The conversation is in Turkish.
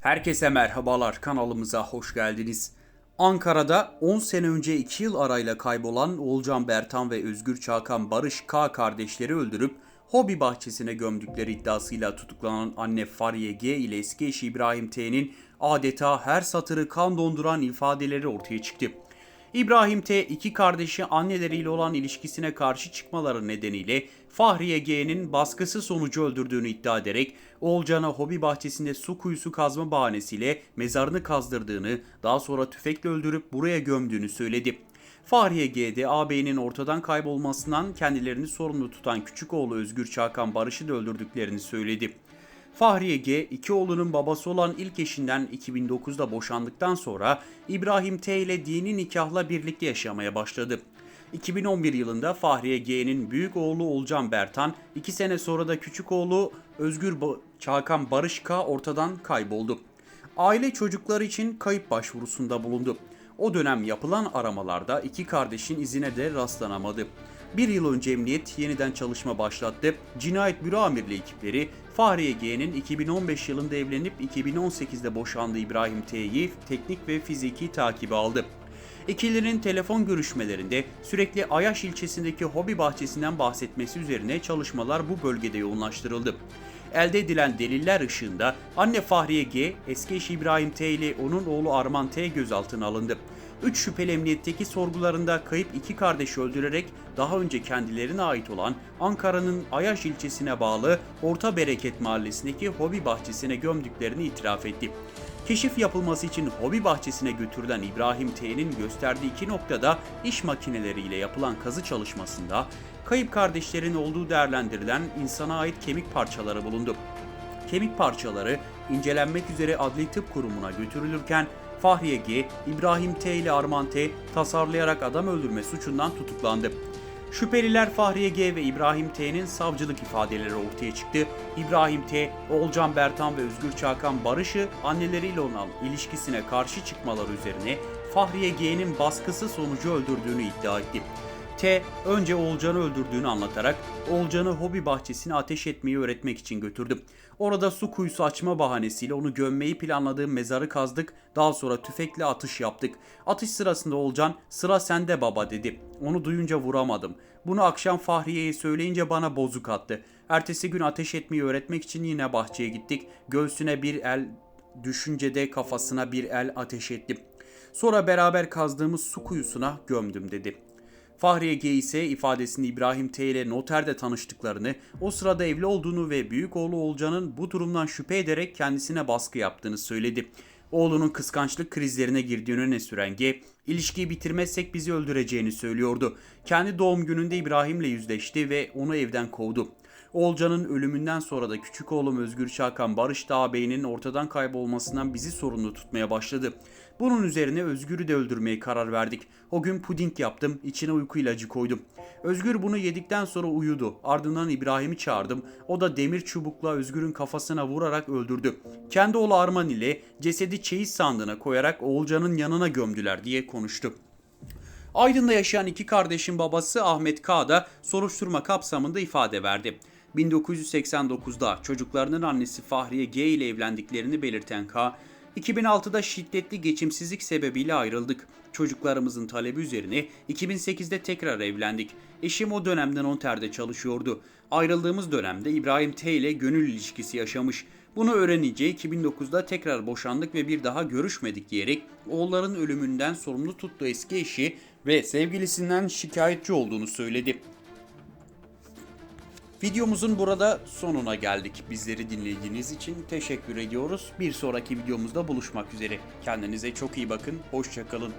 Herkese merhabalar kanalımıza hoş geldiniz. Ankara'da 10 sene önce 2 yıl arayla kaybolan Oğulcan Bertan ve Özgür Çakan Barış K kardeşleri öldürüp hobi bahçesine gömdükleri iddiasıyla tutuklanan anne Fariye G ile eski eşi İbrahim T'nin adeta her satırı kan donduran ifadeleri ortaya çıktı. İbrahim T iki kardeşi anneleriyle olan ilişkisine karşı çıkmaları nedeniyle Fahriye G'nin baskısı sonucu öldürdüğünü iddia ederek Oğulcan'a hobi bahçesinde su kuyusu kazma bahanesiyle mezarını kazdırdığını, daha sonra tüfekle öldürüp buraya gömdüğünü söyledi. Fahriye G'de ağabeyinin ortadan kaybolmasından kendilerini sorumlu tutan küçük oğlu Özgür Çakan Barış'ı da öldürdüklerini söyledi. Fahriye G, iki oğlunun babası olan ilk eşinden 2009'da boşandıktan sonra İbrahim T ile dini nikahla birlikte yaşamaya başladı. 2011 yılında Fahriye G'nin büyük oğlu Olcan Bertan, iki sene sonra da küçük oğlu Özgür Ba- Çakan Barış K ortadan kayboldu. Aile çocukları için kayıp başvurusunda bulundu. O dönem yapılan aramalarda iki kardeşin izine de rastlanamadı. Bir yıl önce emniyet yeniden çalışma başlattı. Cinayet Büro Amirliği ekipleri Fahriye G'nin 2015 yılında evlenip 2018'de boşandığı İbrahim T'yi teknik ve fiziki takibi aldı. İkilinin telefon görüşmelerinde sürekli Ayaş ilçesindeki hobi bahçesinden bahsetmesi üzerine çalışmalar bu bölgede yoğunlaştırıldı. Elde edilen deliller ışığında anne Fahriye G, eski eşi İbrahim T ile onun oğlu Arman T gözaltına alındı. Üç şüpheli emniyetteki sorgularında kayıp iki kardeşi öldürerek daha önce kendilerine ait olan Ankara'nın Ayaş ilçesine bağlı Orta Bereket mahallesindeki hobi bahçesine gömdüklerini itiraf etti. Keşif yapılması için hobi bahçesine götürülen İbrahim T'nin gösterdiği iki noktada iş makineleriyle yapılan kazı çalışmasında kayıp kardeşlerin olduğu değerlendirilen insana ait kemik parçaları bulundu. Kemik parçaları incelenmek üzere Adli Tıp Kurumu'na götürülürken Fahriye G, İbrahim T ile Arman T tasarlayarak adam öldürme suçundan tutuklandı. Şüpheliler Fahriye G ve İbrahim T'nin savcılık ifadeleri ortaya çıktı. İbrahim T, Olcan Bertan ve Özgür Çakan Barış'ı anneleriyle olan ilişkisine karşı çıkmaları üzerine Fahriye G'nin baskısı sonucu öldürdüğünü iddia etti. T önce Oğulcan'ı öldürdüğünü anlatarak Oğulcan'ı hobi bahçesine ateş etmeyi öğretmek için götürdü. Orada su kuyusu açma bahanesiyle onu gömmeyi planladığım mezarı kazdık. Daha sonra tüfekle atış yaptık. Atış sırasında Oğulcan sıra sende baba dedi. Onu duyunca vuramadım. Bunu akşam Fahriye'ye söyleyince bana bozuk attı. Ertesi gün ateş etmeyi öğretmek için yine bahçeye gittik. Göğsüne bir el düşüncede kafasına bir el ateş ettim. Sonra beraber kazdığımız su kuyusuna gömdüm dedi. Fahriye G ise ifadesinde İbrahim T ile noterde tanıştıklarını, o sırada evli olduğunu ve büyük oğlu Olcan'ın bu durumdan şüphe ederek kendisine baskı yaptığını söyledi. Oğlunun kıskançlık krizlerine girdiğini öne süren G, ilişkiyi bitirmezsek bizi öldüreceğini söylüyordu. Kendi doğum gününde İbrahim'le yüzleşti ve onu evden kovdu. Olcan'ın ölümünden sonra da küçük oğlum Özgür Çakan Barış Dağ Bey'in ortadan kaybolmasından bizi sorumlu tutmaya başladı. Bunun üzerine Özgür'ü de öldürmeye karar verdik. O gün puding yaptım, içine uyku ilacı koydum. Özgür bunu yedikten sonra uyudu. Ardından İbrahim'i çağırdım. O da demir çubukla Özgür'ün kafasına vurarak öldürdü. Kendi oğlu Arman ile cesedi çeyiz sandığına koyarak Oğulcan'ın yanına gömdüler diye konuştu. Aydın'da yaşayan iki kardeşin babası Ahmet K. da soruşturma kapsamında ifade verdi. 1989'da çocuklarının annesi Fahriye G ile evlendiklerini belirten K, 2006'da şiddetli geçimsizlik sebebiyle ayrıldık. Çocuklarımızın talebi üzerine 2008'de tekrar evlendik. Eşim o dönemden Onter'de çalışıyordu. Ayrıldığımız dönemde İbrahim T ile gönül ilişkisi yaşamış. Bunu öğrenince 2009'da tekrar boşandık ve bir daha görüşmedik diyerek oğulların ölümünden sorumlu tuttuğu eski eşi ve sevgilisinden şikayetçi olduğunu söyledi. Videomuzun burada sonuna geldik. Bizleri dinlediğiniz için teşekkür ediyoruz. Bir sonraki videomuzda buluşmak üzere. Kendinize çok iyi bakın. Hoşçakalın.